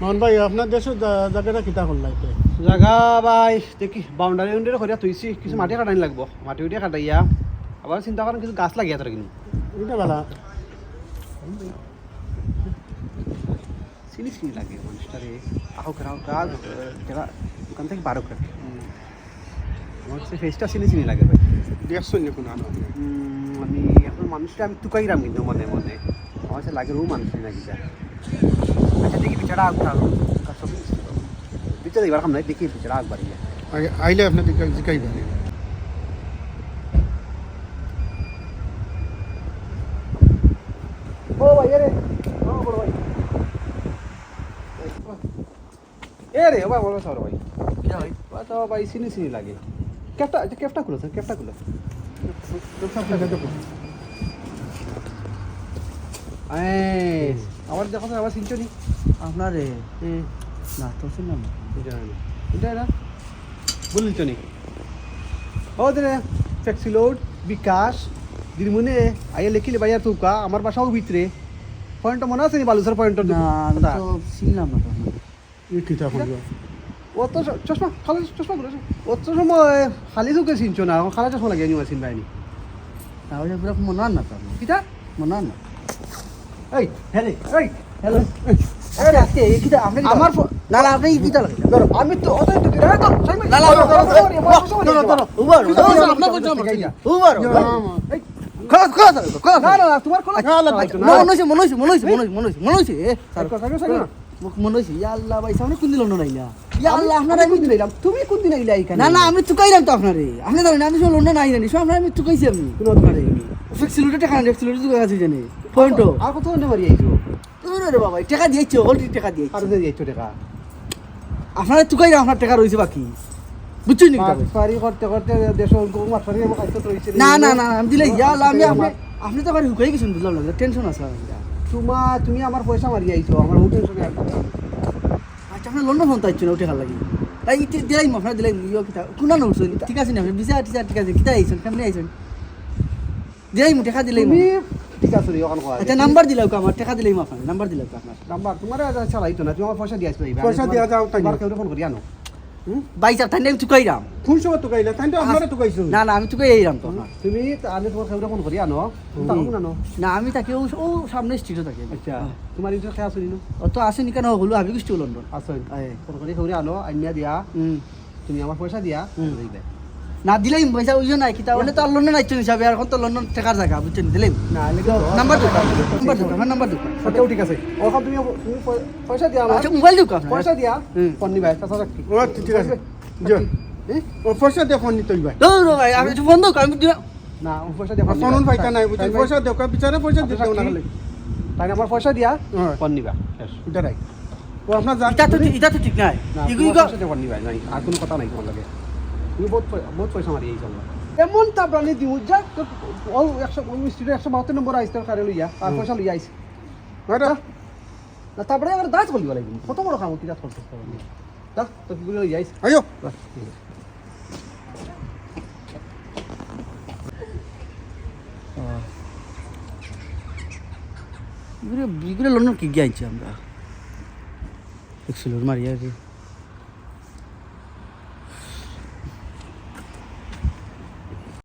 মোহন ভাই আপনার দেশের জায়গাটা কিতা করলা এতে? জাগা বাই দেখি বাউন্ডারি উন্ডারি করিয়া থৈছি কিছু মাটি কাটানি লাগবো। মাটি উঠিয়া কাটাইয়া আবার চিন্তা করেন কিছু গাছ লাগিয়া তোরা কিন্তু এটা বেলা। চিনি চিনি লাগে মানুষটারে। আহো কেন গাছ জায়গা ওখান থেকে বারো করে আমার কাছে ফেসটা চিনি চিনি লাগে ভাই। দেখছেন নি কোনো আমি এখন মানুষটা আমি টুকাইরাম কিন্তু মনে মনে। আমার কাছে লাগে ও মানুষ নাকি যা। আচ্ছা দেখি বিচারা আগবার বিচারা এবার কাম নাই দেখি বিচারা আগবার ইয়া আগে আইলে আপনি জিকাই দেন ও ভাই রে ও বড় ভাই এ রে ও ভাই বড় সর ভাই কি ভাই বা তো ভাই চিনি চিনি লাগে ক্যাপটা ক্যাপটা খুলো স্যার ক্যাপটা খুলো এই আবার দেখো আবার চিনছো নি। আপনারে হুম না তো শুনলাম না। এটা এটা না। বলিছ নি? ও দে ট্যাক্সি লোড বিকাশ দিদিমুনে আইয়া লেখিলে ভাইয়া তুকা আমার বাসাও ভিতরে। পয়েন্টটা মনে আছে নি বালুসর পয়েন্টটা না আমি তো চিনলাম না ও তো চ- চশমা খালি চশমা বলে ও তো সময় খালি চোখে চিনছো না খালা চশমা লাগে নিয়ে চিন পাইনি না। ওই পুরো মনে না তো। কিটা মনে না। এই হ্যাঁ এই হ্যালো আমার না না আপনি আমি তো অত তো না, না, উবার, আপনার উবার, ইয়া, না না তোমার না। মনে মনে মনে মনে মনে মনে স্যার। ইয়া আল্লাহ ভাই সামনে কোন দিল নাই না ইয়া আল্লাহ কোন দিন? তুমি কোন দিন এখানে না না আমি চুকাইলাম তো আপনি জানেন আমি সব লোন নাই সব আপনার আমি চুকাইছি আমি কোনো দরকার ফিক্সিলুটে টাকা ফিক্সিলুটে চুকাই আছে জানি পয়েন্টও। আর কত ঘণ্টা মারি আইছো? রে বাবা টাকা দিয়েছে অলরেডি টাকা দিয়েছে। আর দিয়ে দিয়েছ টাকা? আপনারা চুকাই আপনার টাকা রয়েছে বাকি। বুঝছেন নি মাছ ফারি করতে করতে দেশ মাছ ফারি আমার কাছে তো হইছে না না না আমি দিলে ইয়া আমি আপনি আপনি তো বাড়ি হুকাই গেছেন বুঝলাম না টেনশন আছে তোমা তুমি আমার পয়সা মারি আইছো আমার ও টেনশনে আচ্ছা আপনার লন্ডন ফোন তাইছো না উঠে ভালো লাগি। তাই ইতি দিলাইম আপনার দিলাইম ইয়ো কিতা কোনা নউছেন ঠিক আছে না আপনি বিসা টিসা ঠিক আছে কিতা আইছেন কেমনে আইছেন? দিলাইম টাকা দিলাইম তুমি ঠিক আছে রে ওখান করা আচ্ছা নাম্বার দিলাও আমার টাকা দিলাইম আপনার নাম্বার দিলাও আপনার নাম্বার তোমার চালাইতো না তুমি আমার পয়সা দিয়ে আসবে পয়সা দিয়া যাও, তাই কেউ ফোন করি আনো। বাইসা তাই কোন সময় তাই না না আমি তো। তুমি তোমার ফোন করি আনো। তাহলে আনো। না আমি তাকে ও ও সামনে স্ট্রিটে থাকি। আচ্ছা তোমার ইন্টার খেয়ে আসুনি না? ও তো আসেনি কেন? হলো আমি গেছি লন্ডন আসুন। ফোন করি আনো আনিয়া দিয়া। তুমি আমার পয়সা দিয়া। দিবে না দিলেই পয়সা ওই নাই কিতা হলে তো আর লন্ডন আইছেন হিসাবে আর এখন তো লন্ডন টাকার জায়গা বুঝছেন দিলেই। না লেগে নাম্বার দোকান নাম্বার দোকান আমার নাম্বার দোকান সত্যিও ঠিক আছে। ওখান তুমি তুমি পয়সা দিয়া আচ্ছা মোবাইল দোকান পয়সা দিয়া নিবে তাছাড়া কি ও ঠিক আছে। যাও ও পয়সা দিয়ে ফোন নিতে হইবা। দৌড় ভাই আমি বন্ধ কর আমি দিলাম না ও পয়সা দিয়া ফোন পাইতা নাই বুঝছেন পয়সা দেও বিচারে পয়সা দিতে না খালি। তাই না আমার পয়সা দিয়া। ফোন নিবা। শেষ। এটা রাই ও আপনার এটা তো ঠিক- তো ঠিক নাই। ইগু ইগু পয়সা দিয়ে ফোন নিবা নাই আর কোনো কথা নাই তোমার লাগে। তুমি বহুত বহুত পয়সা মারি আমরা এমন তাবরানি যা একশো ওই একশো বাহাত্তর নম্বর আইসতে কারে লইয়া আর পয়সা লইয়া আইস না তারপরে আবার দাঁত বলিব লাগবে কত বড় কাম কি দাঁত করতে দা তো কি করে লইয়া আইস? আয়ো লন্ডন কি গিয়ে আমরা? একশো মারি আর কি